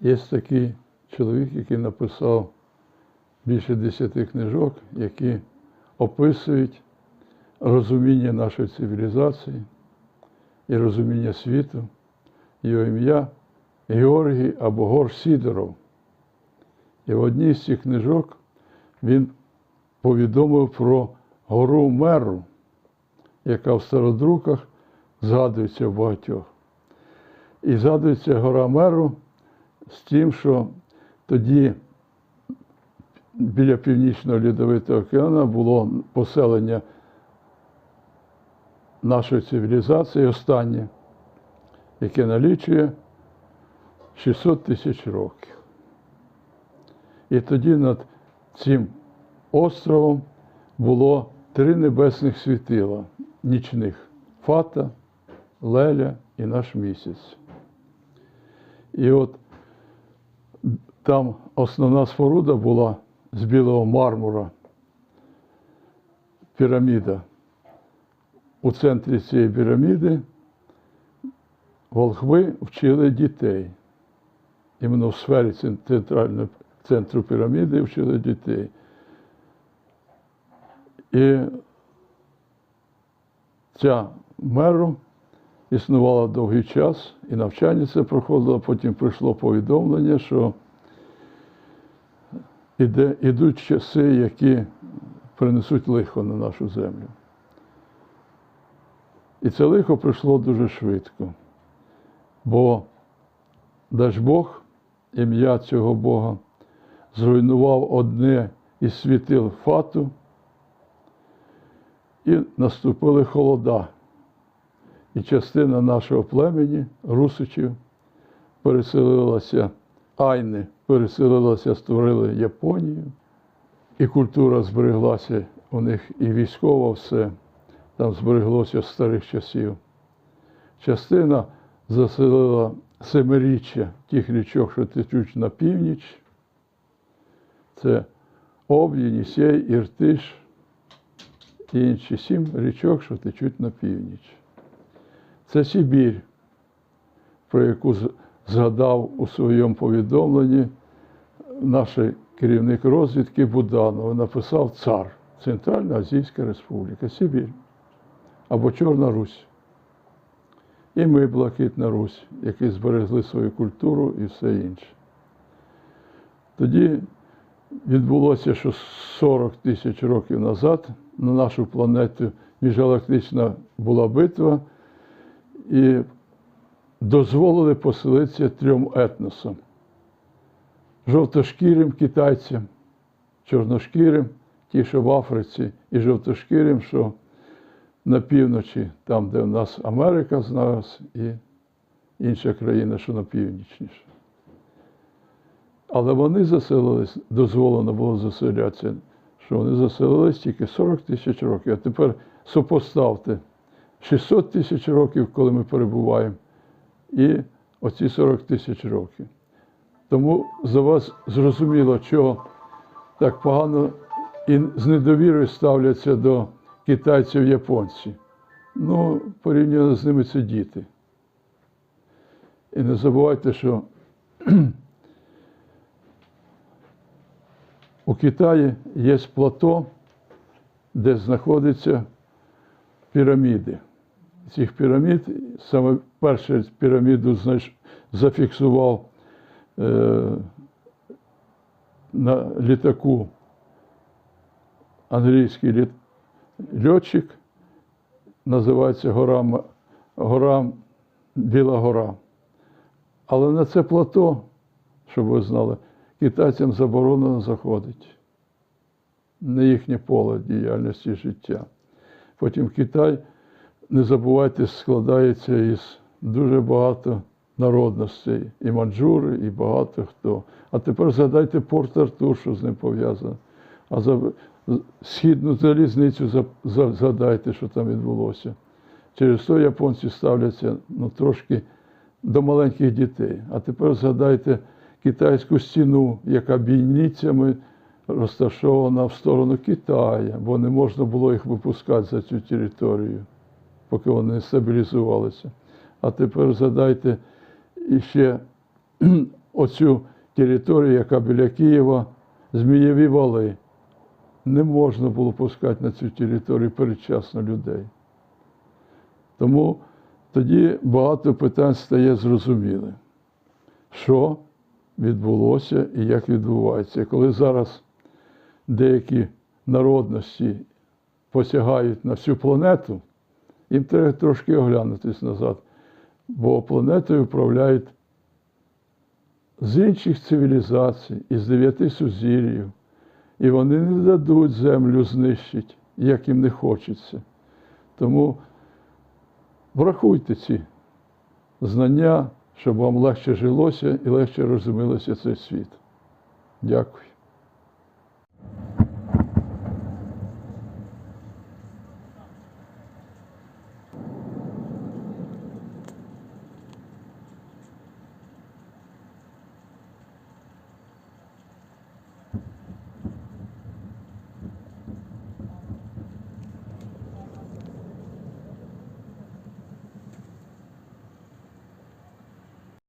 Є такий чоловік, який написав більше десяти книжок, які описують розуміння нашої цивілізації і розуміння світу. Його ім'я Георгій або Гор Сідоров. І в одній з цих книжок він повідомив про гору Меру, яка в стародруках згадується в багатьох. І згадується гора Меру з тим, що тоді біля Північного Льодовитого океану було поселення нашої цивілізації останнє, яке налічує 600 тисяч років. І тоді над цим островом було три небесних світила нічних Фата, Леля і наш місяць. І от там основна споруда була з білого мармура, піраміда. У центрі цієї піраміди волхви вчили дітей. Іменно в сфері центрального центру піраміди вчили дітей. І ця меру існувала довгий час, і навчання це проходило, потім прийшло повідомлення, що іде, ідуть часи, які принесуть лихо на нашу землю. І це лихо прийшло дуже швидко. Бо Дажбог, ім'я цього Бога, зруйнував одне із світил фату, і наступили холода. І частина нашого племені, русичів, переселилася, айни переселилася, створили Японію, і культура збереглася у них, і військово все там збереглося з старих часів. Частина заселила семиріччя тих річок, що течуть на північ. Це Об'ї, Єнісей, Іртиш і інші сім річок, що течуть на північ. Це Сибір, про яку згадав у своєму повідомленні наш керівник розвідки Буданов. Написав цар Центральна Азійська Республіка, Сибір або Чорна Русь. І ми, Блакитна Русь, які зберегли свою культуру і все інше. Тоді відбулося, що 40 тисяч років назад на нашу планету міжгалактична була битва, і дозволили поселитися трьом етносам: жовтошкірим китайцям, чорношкірим, ті, що в Африці, і жовтошкірим, що на півночі, там, де в нас Америка зараз, і інша країна, що на північніше. Але вони заселились, дозволено було заселятися, що вони заселились тільки 40 тисяч років. А тепер сопоставте 600 тисяч років, коли ми перебуваємо, і оці 40 тисяч років. Тому за вас зрозуміло, чого так погано і з недовірою ставляться до китайців японці. Ну, порівняно з ними це діти. І не забувайте, що у Китаї є плато, де знаходяться піраміди. Цих пірамід, саме першу піраміду знайш- зафіксував е, на літаку англійський літ, льотчик, називається гора, гора Біла Гора. Але на це плато, щоб ви знали, китайцям заборонено заходити. Не їхнє поле діяльності життя. Потім Китай, не забувайте, складається із дуже багато народностей, і манджури, і багато хто. А тепер згадайте Порт Артур, що з ним пов'язано. А за східну залізницю за- за- згадайте, що там відбулося. Через то японці ставляться ну, трошки до маленьких дітей. А тепер згадайте китайську стіну, яка бійницями розташована в сторону Китаю, бо не можна було їх випускати за цю територію, поки вони стабілізувалися. А тепер згадайте іще оцю територію, яка біля Києва, Змієві вали. Не можна було пускати на цю територію передчасно людей. Тому тоді багато питань стає зрозумілим, що відбулося і як відбувається. Коли зараз деякі народності посягають на всю планету, їм треба трошки оглянутись назад, бо планетою управляють з інших цивілізацій, із дев'яти сузір'їв, і вони не дадуть землю знищити, як їм не хочеться. Тому врахуйте ці знання, щоб вам легше жилося і легше розумілося цей світ. Дякую.